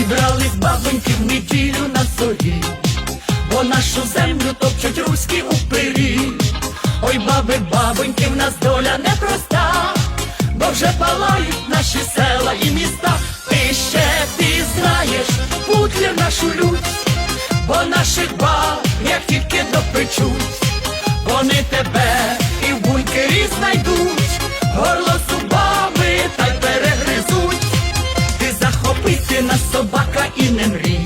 Збирались бабоньки в неділю на зорі, бо нашу землю топчуть руські упирі. Ой, баби, бабоньки, в нас доля непроста, бо вже палають наші села і міста. Ти ще ти знаєш, путлів нашу лють, бо наших баб, як тільки допечуть, вони тебе і в бункері знайдуть, горло зубами та й перегризуть. Ти захопити нас собака і не мрій.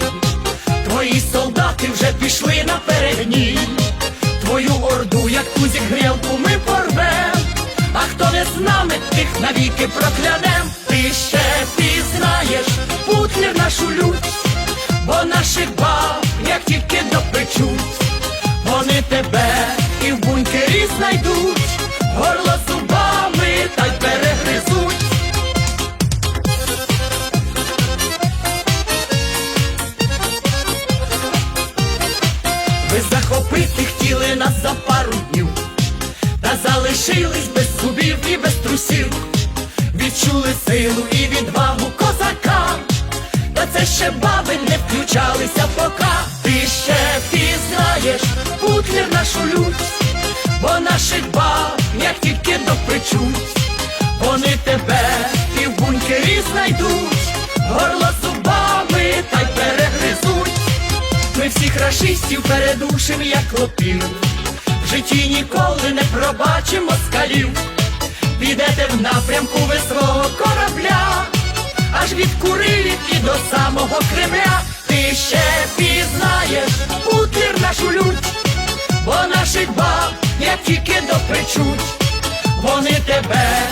Твої солдати вже пішли на перегній. Твою орду, як тузік грілку, ми порвем. А хто не з нами, тих навіки проклянем. Ти ще ти знаєш, путлів нашу лють, бо наших баб, як тільки допечуть, вони тебе Ви захопити хотіли нас за пару днів, та залишились без зубів і без трусів, відчули силу і відвагу козака, та це ще баби не включалися пока. Ти ще ти знаєш, путлів нашу лють, бо наших баб, як тільки допечуть, вони тебе і в бункері знайдуть, горло зубами та й. Ми всіх рашистів передушим, як клопів. В житті ніколи не пробачимо скалів. Підете в напрямку ви свого корабля, аж від Курилів і до самого Кремля. Ти ще пізнаєш путлір нашу лють, бо наших баб, як тільки допечуть, вони тебе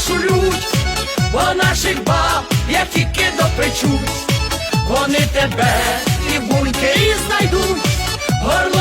нашу лють, бо наших баб, як тільки допечуть, вони тебе і в бункері знайдуть, горло.